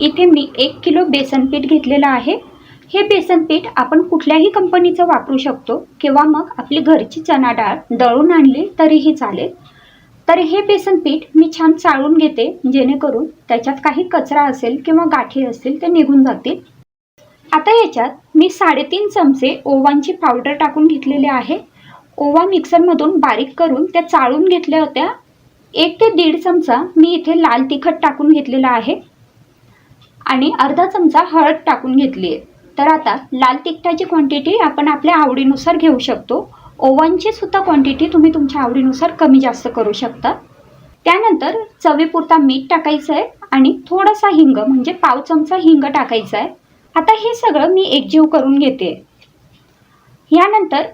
इथे मी एक किलो बेसन पीठ घेतलेलं आहे. हे बेसन पीठ आपण कुठल्याही कंपनीचं वापरू शकतो किंवा मग आपली घरची चणा डाळ दळून आणली तरीही चालेल. तर हे बेसन पीठ मी छान चाळून घेते जेणेकरून त्याच्यात काही कचरा असेल किंवा गाठी असतील ते निघून जातील. आता याच्यात मी साडेतीन चमचे ओवांची पावडर टाकून घेतलेले आहे. ओवा मिक्सरमधून बारीक करून त्या चाळून घेतल्या होत्या. एक ते दीड चमचा मी इथे लाल तिखट टाकून घेतलेला आहे. आणि अर्धा चमचा हळद टाकून घेतली आहे तर आता लाल तिखटाची क्वांटिटी आपण आपल्या आवडीनुसार घेऊ शकतो. ओव्हनची सुद्धा क्वांटिटी तुम्ही तुमच्या आवडीनुसार कमी जास्त करू शकता. त्यानंतर चवीपुरता मीठ टाकायचं आहे आणि थोडासा हिंग म्हणजे पाव चमचा हिंग टाकायचा आहे आता हे सगळं मी एकजीव करून घेते. यानंतर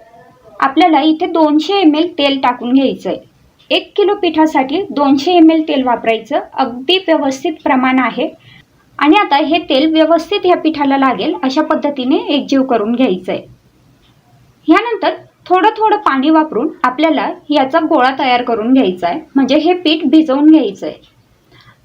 आपल्याला इथे दोनशे एम एल तेल टाकून घ्यायचं आहे एक किलो पिठासाठी दोनशे एम एल तेल वापरायचं. अगदी व्यवस्थित प्रमाण आहे. आणि आता हे तेल व्यवस्थित ह्या पिठाला लागेल अशा पद्धतीने एकजीव करून घ्यायचं आहे ह्यानंतर थोडं थोडं पाणी वापरून आपल्याला याचा गोळा तयार करून घ्यायचा आहे म्हणजे हे पीठ भिजवून घ्यायचं आहे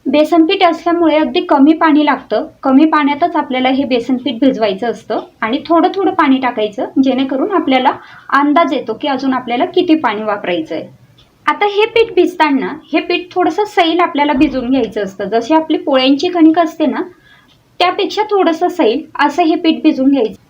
बेसन पीठ असल्यामुळे अगदी कमी पाणी लागतं. कमी पाण्यातच आपल्याला हे बेसन पीठ भिजवायचं असतं आणि थोडं थोडं पाणी टाकायचं जेणेकरून आपल्याला अंदाज येतो की अजून आपल्याला किती पाणी वापरायचं आहे आता हे पीठ भिजताना हे पीठ थोडंसं सैल आपल्याला भिजवून घ्यायचं असतं. जशी आपली पोळ्यांची कणिक असते ना त्यापेक्षा थोडंसं सैल असं हे पीठ भिजवून घ्यायचं.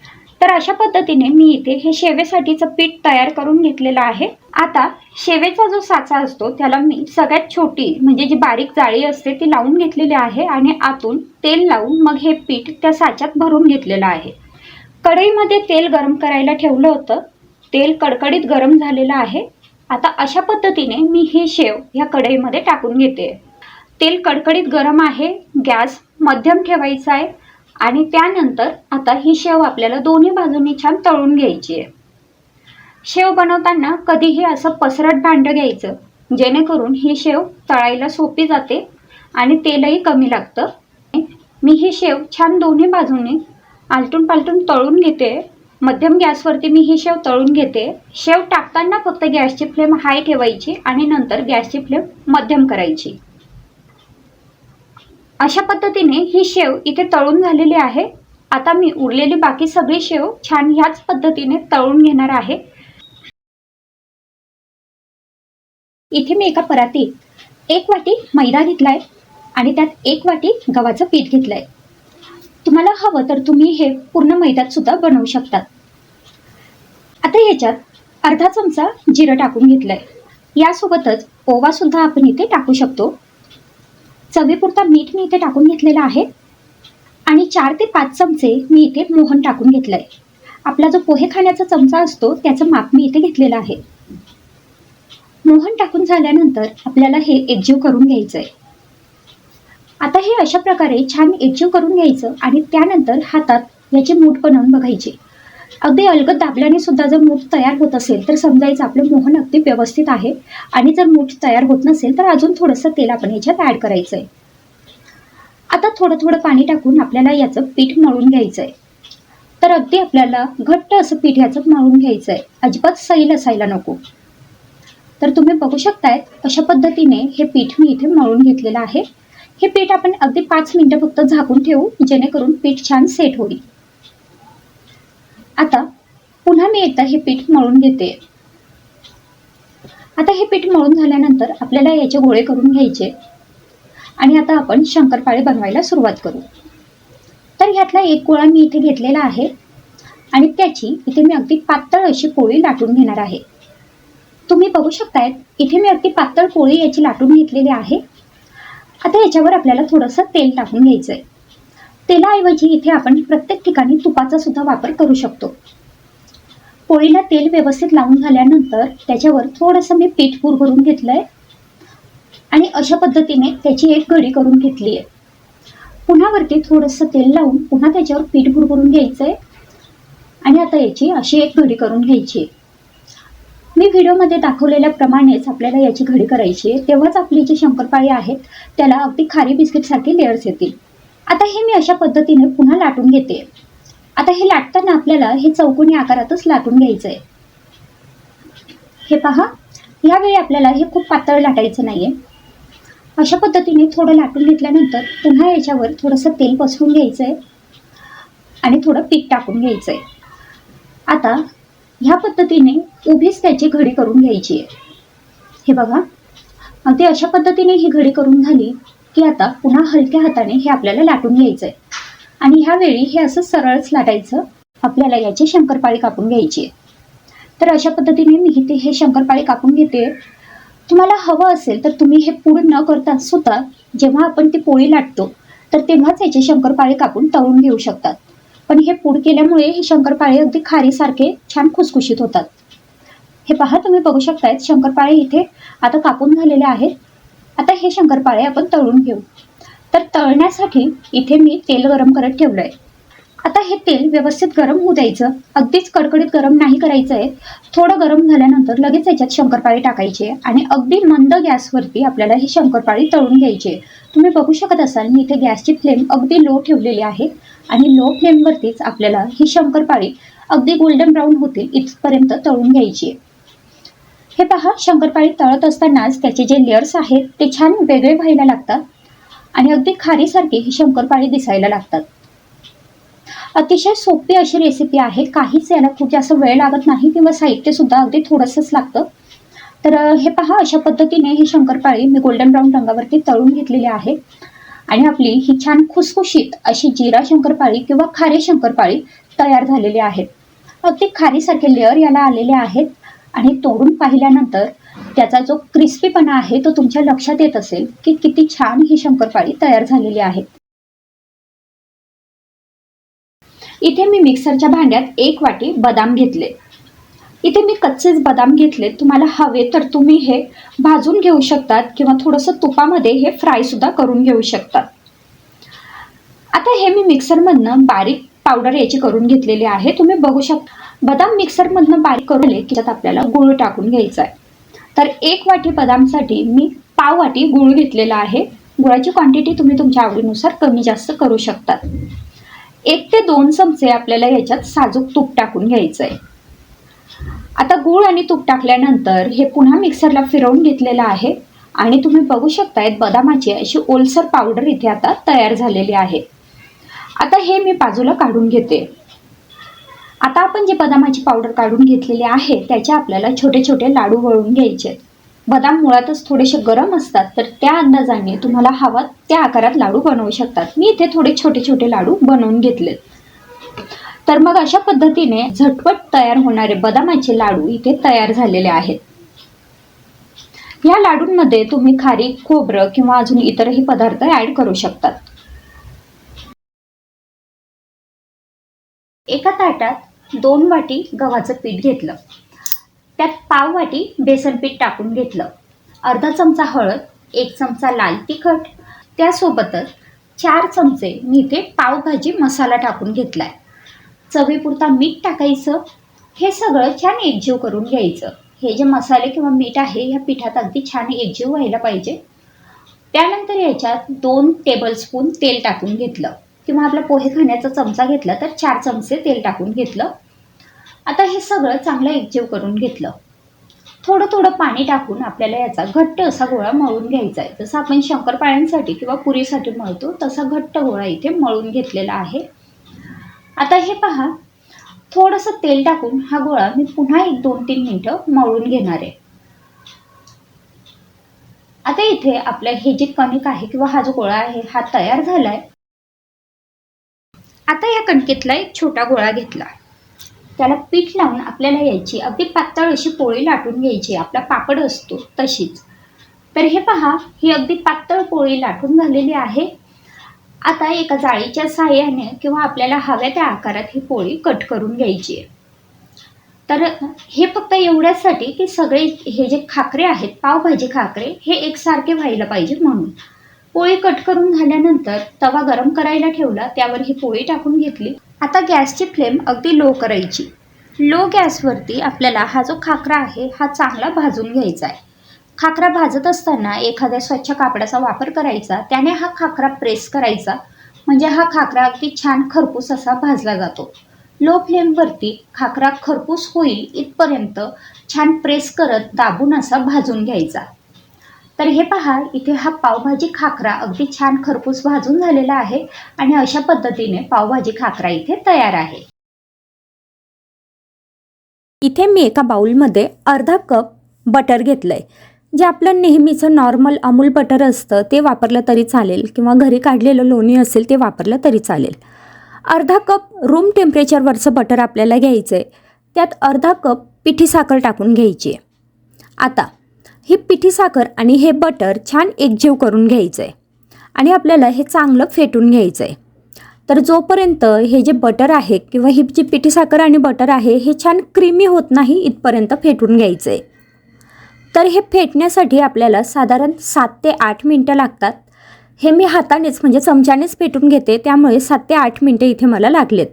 तर अशा पद्धतीने मी इथे हे शेवेसाठीचं पीठ तयार करून घेतलेलं आहे. आता शेवेचा जो साचा असतो त्याला मी सगळ्यात छोटी म्हणजे जी बारीक जाळी असते ती लावून घेतलेली आहे आणि आतून तेल लावून मग हे पीठ त्या साच्यात भरून घेतलेलं आहे. कढईमध्ये तेल गरम करायला ठेवलं होतं. तेल कडकडीत गरम झालेलं आहे. आता अशा पद्धतीने मी ही शेव ह्या कढईमध्ये टाकून घेते. तेल कडकडीत गरम आहे गॅस मध्यम ठेवायचा आहे आणि त्यानंतर आता ही शेव आपल्याला दोन्ही बाजूंनी छान तळून घ्यायची आहे. शेव बनवताना कधीही असं पसरट भांडं घ्यायचं जेणेकरून ही शेव तळायला सोपी जाते आणि तेलही कमी लागतं. मी ही शेव छान दोन्ही बाजूंनी आलटून पालटून तळून घेते. मध्यम गॅसवरती मी ही शेव तळून घेते. शेव टाकताना फक्त गॅसची फ्लेम हाय ठेवायची आणि नंतर गॅसची फ्लेम मध्यम करायची. अशा पद्धतीने ही शेव इथे तळून झालेली आहे. आता मी उरलेली बाकी सगळी शेव छान ह्याच पद्धतीने तळून घेणार आहे. इथे मी एका परातीत एक वाटी मैदा घेतलाय आणि त्यात एक वाटी गव्हाचं पीठ घेतलंय. तुम्हाला हवं तर तुम्ही हे पूर्ण मैद्यात सुद्धा बनवू शकतात आता ह्याच्यात अर्धा चमचा जिरं टाकून घेतलंय. यासोबतच ओवा सुद्धा आपण इथे टाकू शकतो. चवीपुरता मीठ मी इथे टाकून घेतलेला आहे. आणि चार ते पाच चमचे मी इथे मोहन टाकून घेतलंय. आपला जो पोहे खाण्याचा चमचा असतो त्याचं माप मी इथे घेतलेलं आहे. मोहन टाकून झाल्यानंतर आपल्याला हे एकजीव करून घ्यायचं आहे आता हे अशा प्रकारे छान एकजीव करून घ्यायचं आणि त्यानंतर हातात याचे मूठ बनवून बघायचे. अगदी अलगद दाबल्याने सुद्धा जर मूठ तयार होत असेल तर समजायचं आपलं मोहन अगदी व्यवस्थित आहे. आणि जर मूठ तयार होत नसेल तर अजून थोडंसं तेल आपण याच्यात ॲड करायचं आहे आता थोडं थोडं पाणी टाकून आपल्याला याचं पीठ मळून घ्यायचं आहे तर अगदी आपल्याला घट्ट असं पीठ याचं मळून घ्यायचं आहे अजिबात सैल असायला नको. तर तुम्ही बघू शकताय अशा पद्धतीने हे पीठ मी इथे मळून घेतलेलं आहे. हे पीठ आपण अगदी पाच मिनटं फक्त झाकून ठेवू जेणेकरून पीठ छान सेट होईल. आता पुन्हा मी एकदा हे पीठ मळून घेते. आता हे पीठ मळून झाल्यानंतर आपल्याला याचे गोळे करून घ्यायचे. आणि आता आपण शंकरपाळे बनवायला सुरुवात करू. तर ह्यातला एक गोळा मी इथे घेतलेला आहे. आणि त्याची इथे मी अगदी पातळ अशी पोळी लाटून घेणार आहे. तुम्ही बघू शकतायत इथे मी अगदी पातळ पोळी याची लाटून घेतलेली आहे. आता याच्यावर आपल्याला थोडंसं तेल टाकून घ्यायचं आहे तेलाऐवजी इथे आपण प्रत्येक ठिकाणी तुपाचा सुद्धा वापर करू शकतो. पोळीला तेल व्यवस्थित लावून झाल्यानंतर त्याच्यावर थोडंसं मी पीठ पूर भरून आहे आणि अशा पद्धतीने त्याची एक घडी करून घेतली आहे. पुन्हा वरती थोडंसं तेल लावून पुन्हा त्याच्यावर पीठ भूर घ्यायचं आहे आणि आता याची अशी एक घडी करून घ्यायची आहे. मी व्हिडिओमध्ये दाखवलेल्या प्रमाणेच आपल्याला याची घडी करायची आहे. तेव्हाच आपली जी शंकरपाळी आहेत त्याला अगदी खारी बिस्किटसारखी लेअर्स येतील. आता हे मी अशा पद्धतीने पुन्हा लाटून घेते. आता हे लाटताना आपल्याला हे चौकोनी आकारातच लाटून घ्यायचं आहे हे पहा यावेळी आपल्याला हे खूप पातळ लाटायचं नाही आहे अशा पद्धतीने थोडं लाटून घेतल्यानंतर पुन्हा याच्यावर थोडंसं तेल पसरून घ्यायचं आहे आणि थोडं पीठ टाकून घ्यायचं आहे आता ह्या पद्धतीने उभीच त्याची घडी करून घ्यायची आहे. हे बघा. अगदी अशा पद्धतीने ही घडी करून झाली की आता पुन्हा हलक्या हाताने हे आपल्याला लाटून घ्यायचं आहे आणि ह्यावेळी हे असं सरळच लाटायचं आपल्याला याची शंकरपाळी कापून घ्यायची आहे. तर अशा पद्धतीने मी इथे हे शंकरपाळी कापून घेते. तुम्हाला हवं असेल तर तुम्ही हे पूड न करता सुद्धा जेव्हा आपण ती पोळी लाटतो तर तेव्हाच याचे शंकरपाळी कापून तळून घेऊ शकतात. पण हे पूड केल्यामुळे हे शंकरपाळे अगदी खारीसारखे छान खुसखुशीत होतात. हे पहा तुम्ही बघू शकतायत शंकरपाळे इथे आता कापून झालेले आहेत. आता हे शंकरपाळे आपण तळून घेऊ. तर तळण्यासाठी इथे मी तेल गरम करत ठेवलं आहे आता हे तेल व्यवस्थित गरम होऊ द्यायचं. अगदीच कडकडीत गरम नाही करायचं आहे थोडं गरम झाल्यानंतर लगेच याच्यात शंकरपाळी टाकायचे आणि अगदी मंद गॅसवरती आपल्याला ही शंकरपाळी तळून घ्यायची. आहे तुम्ही बघू शकत असाल मी इथे गॅसची फ्लेम अगदी लो ठेवलेली आहे आणि लो फ्लेमवरतीच आपल्याला ही शंकरपाळी अगदी गोल्डन ब्राऊन होतील इथपर्यंत तळून घ्यायची. हे पहा शंकरपाळी तळत असतानाच त्याचे जे लेयर्स आहेत ते छान वेगळे व्हायला लागतात आणि अगदी खारीसारखी ही शंकरपाळी दिसायला लागतात. अतिशय सोपी अशी रेसिपी आहे. काहीच याला खूप जास्त वेळ लागत नाही किंवा साहित्यसुद्धा अगदी थोडंसंच लागतं. तर हे पहा अशा पद्धतीने ही शंकरपाळी मी गोल्डन ब्राऊन रंगावरती तळून घेतलेली आहे. आणि आपली ही छान खुसखुशीत अशी जिरा शंकरपाळी किंवा खारे शंकरपाळी तयार झालेली आहे. अगदी खारीसारखे लेअर याला आलेले आहेत. आणि तोडून पाहिल्यानंतर त्याचा जो क्रिस्पीपणा आहे तो तुमच्या लक्षात येत असेल की किती छान ही शंकरपाळी तयार झालेली आहे. इथे मी मिक्सरच्या भांड्यात एक वाटी बदाम घेतले. इथे मी कच्चेच बदाम घेतले. तुम्हाला हवे तर तुम्ही हे भाजून घेऊ शकतात किंवा थोडंसं तुपामध्ये हे फ्राय सुद्धा करून घेऊ शकतात. आता हे मी मिक्सरमधनं बारीक पावडर याची करून घेतलेली आहे. तुम्ही बघू शकता बदाम मिक्सरमधनं बारीक करून की त्यात आपल्याला गुळ टाकून घ्यायचा आहे. तर एक वाटी बदामसाठी मी पाव वाटी गुळ घेतलेला आहे. गुळाची क्वांटिटी तुम्ही तुमच्या आवडीनुसार कमी जास्त करू शकतात. एक ते दोन चमचे आपल्याला याच्यात साजूक तूप टाकून घ्यायचं आहे आता गूळ आणि तूप टाकल्यानंतर हे पुन्हा मिक्सरला फिरवून घेतलेलं आहे आणि तुम्ही बघू शकतायत बदामाची अशी ओलसर पावडर इथे आता तयार झालेली आहे. आता हे मी बाजूला काढून घेते. आता आपण जे बदामाची पावडर काढून घेतलेली आहे त्याचे आपल्याला छोटे छोटे लाडू वळून घ्यायचे आहेत. बदाम मुळातच थोडेसे गरम असतात तर त्या अंदाजाने तुम्हाला हवा त्या आकारात लाडू बनवू शकतात. मी इथे थोडे छोटे छोटे लाडू बनवून घेतलेत तर मग अशा पद्धतीने झटपट तयार होणारे बदामाचे लाडू इथे तयार झालेले आहेत. या लाडूंमध्ये तुम्ही खारी खोबरं किंवा अजून इतरही पदार्थ ऍड करू शकतात. एका ताटात दोन वाटी गव्हाचं पीठ घेतलं. त्यात पाव वाटी बेसन पीठ टाकून घेतलं. अर्धा चमचा हळद एक चमचा लाल तिखट त्यासोबतच चार चमचे मी इथे पावभाजी मसाला टाकून घेतलाय. चवीपुरता मीठ टाकायचं. हे सगळं छान एकजीव करून घ्यायचं. हे जे मसाले किंवा मीठ आहे ह्या पिठात अगदी छान एकजीव व्हायला पाहिजे. त्यानंतर याच्यात दोन टेबलस्पून तेल टाकून घेतलं. किंवा आपला पोहे खाण्याचा चमचा घेतला तर चार चमचे तेल टाकून घेतलं. आता हे सगळं चांगलं एकजीव करून घेतलं. थोडं थोडं पाणी टाकून आपल्याला याचा घट्ट असा गोळा मळून घ्यायचा आहे. जसं आपण शंकरपाळ्यांसाठी किंवा पुरीसाठी मळतो तसा घट्ट गोळा इथे मळून घेतलेला आहे. आता हे पहा थोडंसं तेल टाकून हा गोळा मी पुन्हा एक दोन तीन मिनटं मळून घेणार आहे. आता इथे आपलं हे जे कणिक आहे किंवा हा जो गोळा आहे हा तयार झालाय. आता या कणकेतला एक छोटा गोळा घेतला. त्याला पीठ लावून आपल्याला यायची. अगदी पातळ अशी पोळी लाटून घ्यायची. आपला पापड असतो तशीच. तर हे पहा ही अगदी पातळ पोळी लाटून झालेली आहे. आता एका जाळीच्या साह्याने किंवा आपल्याला हव्या त्या आकारात ही पोळी कट करून घ्यायची आहे. तर हे फक्त एवढ्यासाठी की सगळे हे जे खाकरे आहेत पावभाजी खाकरे हे एकसारखे व्हायला पाहिजे म्हणून. पोळी कट करून झाल्यानंतर तवा गरम करायला ठेवला त्यावर ही पोळी टाकून घेतली. आता गॅसची फ्लेम अगदी लो करायची. लो गॅसवरती आपल्याला हा जो खाकरा आहे हा चांगला भाजून घ्यायचा आहे. खाकरा भाजत असताना एखाद्या स्वच्छ कापडाचा वापर करायचा त्याने हा खाकरा प्रेस करायचा. म्हणजे हा खाकरा अगदी छान खरपूस असा भाजला जातो. लो फ्लेमवरती खाकरा खरपूस होईल इथपर्यंत छान प्रेस करत दाबून असा भाजून घ्यायचा. तर हे पहा इथे हा पावभाजी खाकरा अगदी छान खरपूस भाजून झालेला आहे आणि अशा पद्धतीने पावभाजी खाकरा इथे तयार आहे. इथे मी एका बाउलमध्ये अर्धा कप बटर घेतलंय. जे आपलं नेहमीचं नॉर्मल अमूल बटर असतं ते वापरलं तरी चालेल किंवा घरी काढलेलं लोणी असेल ते वापरलं तरी चालेल. अर्धा कप रूम टेम्परेचरवरचं बटर आपल्याला घ्यायचं आहे त्यात अर्धा कप पिठी साखर टाकून घ्यायची आहे. आता ही पिठी साखर आणि हे बटर छान एकजीव करून घ्यायचं आहे आणि आपल्याला हे चांगलं फेटून घ्यायचं आहे तर जोपर्यंत हे जे बटर आहे किंवा ही जी पिठी साखर आणि बटर आहे हे छान क्रीमी होत नाही इथपर्यंत फेटून घ्यायचं आहे तर हे फेटण्यासाठी आपल्याला साधारण सात ते आठ मिनटं लागतात. हे मी हातानेच म्हणजे चमच्यानेच फेटून घेते त्यामुळे सात ते आठ मिनटं इथे मला लागलेत.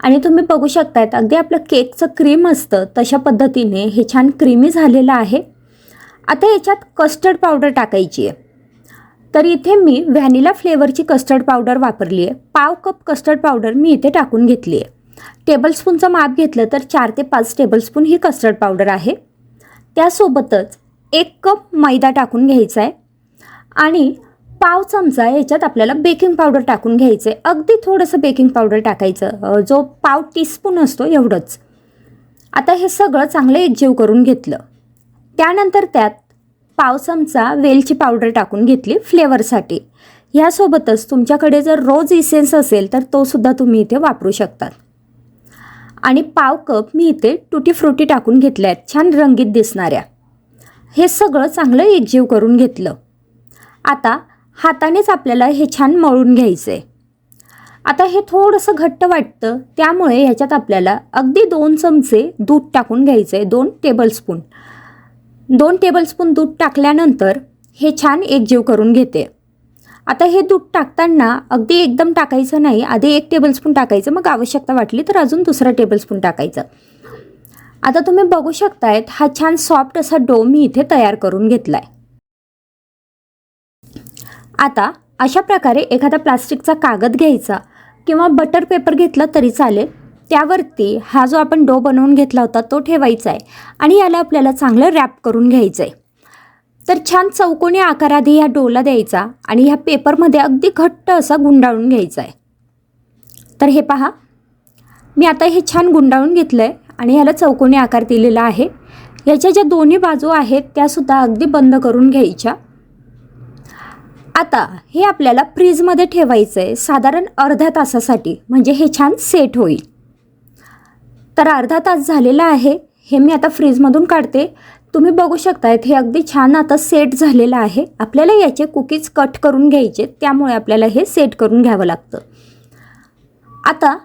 आणि तुम्ही बघू शकतायत अगदी आपलं केकचं क्रीम असतं तशा पद्धतीने हे छान क्रीमी झालेलं आहे. आता याच्यात कस्टर्ड पावडर टाकायची आहे. तर इथे मी व्हॅनिला फ्लेवरची कस्टर्ड पावडर वापरली आहे. पाव कप कस्टर्ड पावडर मी इथे टाकून घेतली आहे. टेबलस्पूनचं माप घेतलं तर चार ते पाच टेबलस्पून ही कस्टर्ड पावडर आहे. त्यासोबतच एक कप मैदा टाकून घ्यायचा आहे. आणि पाव चमचा याच्यात आपल्याला बेकिंग पावडर टाकून घ्यायचं आहे. अगदी थोडंसं बेकिंग पावडर टाकायचं. जो पाव टीस्पून असतो एवढंच. आता हे सगळं चांगलं एकजीव करून घेतलं. त्यानंतर त्यात पाव चमचा वेलची पावडर टाकून घेतली फ्लेवरसाठी. ह्यासोबतच तुमच्याकडे जर रोज इसेन्स असेल तर तोसुद्धा तुम्ही इथे वापरू शकतात. आणि पाव कप मी इथे टुटी फ्रुटी टाकून घेतल्या आहेत. छान रंगीत दिसणाऱ्या. हे सगळं चांगलं एकजीव करून घेतलं. आता हातानेच आपल्याला हे छान मळून घ्यायचं आहे आता हे थोडंसं घट्ट वाटतं त्यामुळे ह्याच्यात आपल्याला अगदी दोन चमचे दूध टाकून घ्यायचं आहे दोन टेबलस्पून दोन टेबलस्पून दूध टाकल्यानंतर हे छान एकजीव करून घेते. आता हे दूध टाकताना अगदी एकदम टाकायचं नाही आधी एक टेबलस्पून टाकायचं मग आवश्यकता वाटली तर अजून दुसरा टेबलस्पून टाकायचं. आता तुम्ही बघू शकतायत हा छान सॉफ्ट असा डो मी इथे तयार करून घेतला आहे आता अशा प्रकारे एखादा प्लास्टिकचा कागद घ्यायचा किंवा बटर पेपर घेतला तरी चालेल. त्यावरती हा जो आपण डो बनवून घेतला होता तो ठेवायचा आहे आणि याला आपल्याला चांगलं रॅप करून घ्यायचं आहे. तर छान चौकोनी आकार आधी ह्या डोला द्यायचा आणि ह्या पेपरमध्ये अगदी घट्ट असा गुंडाळून घ्यायचा आहे. तर हे पहा. मी आता हे छान गुंडाळून घेतलं आहे आणि ह्याला चौकोनी आकार दिलेला आहे. याच्या ज्या दोन्ही बाजू आहेत त्यासुद्धा अगदी बंद करून घ्यायच्या. आता हे आपल्याला फ्रीजमध्ये ठेवायचं आहे साधारण अर्ध्या तासासाठी. म्हणजे हे छान सेट होईल. तर अर्धा तास झालेला आहे. हे मी आता फ्रीजमधून काढते. तुम्ही बघू शकतायत हे अगदी छान आता सेट झालेलं आहे. आपल्याला याचे कुकीज कट करून घ्यायचे त्यामुळे आपल्याला हे सेट करून घ्यावं लागतं. आता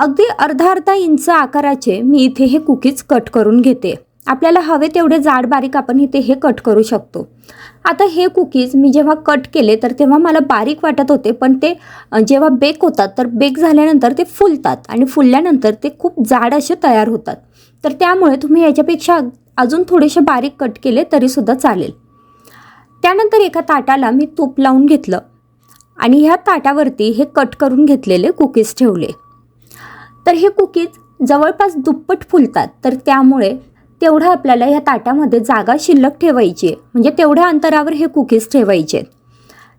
अगदी अर्धा अर्धा इंच आकाराचे मी इथे हे कुकीज कट करून घेते. आपल्याला हवे तेवढे जाड बारीक आपण इथे हे कट करू शकतो. आता हे कुकीज मी जेव्हा कट केले तर तेव्हा मला बारीक वाटत होते पण ते जेव्हा बेक होतात तर बेक झाल्यानंतर ते फुलतात आणि फुलल्यानंतर ते खूप जाड असे तयार होतात. तर त्यामुळे तुम्ही याच्यापेक्षा अजून थोडेसे बारीक कट केले तरीसुद्धा चालेल. त्यानंतर एका ताटाला मी तूप लावून घेतलं आणि ह्या ताटावरती हे कट करून घेतलेले कुकीज ठेवले. तर हे कुकीज जवळपास दुप्पट फुलतात तर त्यामुळे तेवढं आपल्याला ह्या ताटामध्ये जागा शिल्लक ठेवायची आहे. म्हणजे तेवढ्या अंतरावर हे कुकीज ठेवायचे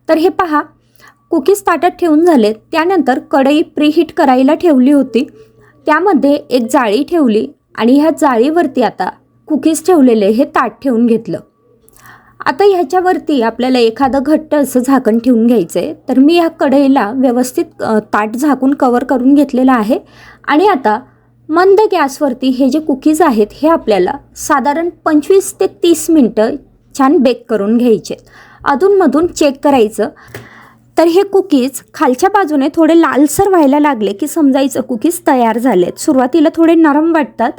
तर हे पहा कुकीज ताटात ठेवून झाले. त्यानंतर कढई प्रीहीट करायला ठेवली होती. त्यामध्ये एक जाळी ठेवली आणि ह्या जाळीवरती आता कुकीज ठेवलेले हे ताट ठेवून घेतलं. आता ह्याच्यावरती आपल्याला एखादं घट्ट असं झाकण ठेवून घ्यायचं आहे. तर मी ह्या कढईला व्यवस्थित ताट झाकून कवर करून घेतलेलं आहे. आणि आता मंद गॅसवरती हे जे कुकीज आहेत हे आपल्याला साधारण पंचवीस ते तीस मिनटं छान बेक करून घ्यायचे. अधूनमधून चेक करायचं. तर हे कुकीज खालच्या बाजूने थोडे लालसर व्हायला लागले की समजायचं कुकीज तयार झालेत. सुरुवातीला थोडे नरम वाटतात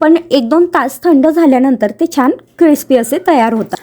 पण एक दोन तास थंड झाल्यानंतर ते छान क्रिस्पी असे तयार होतात.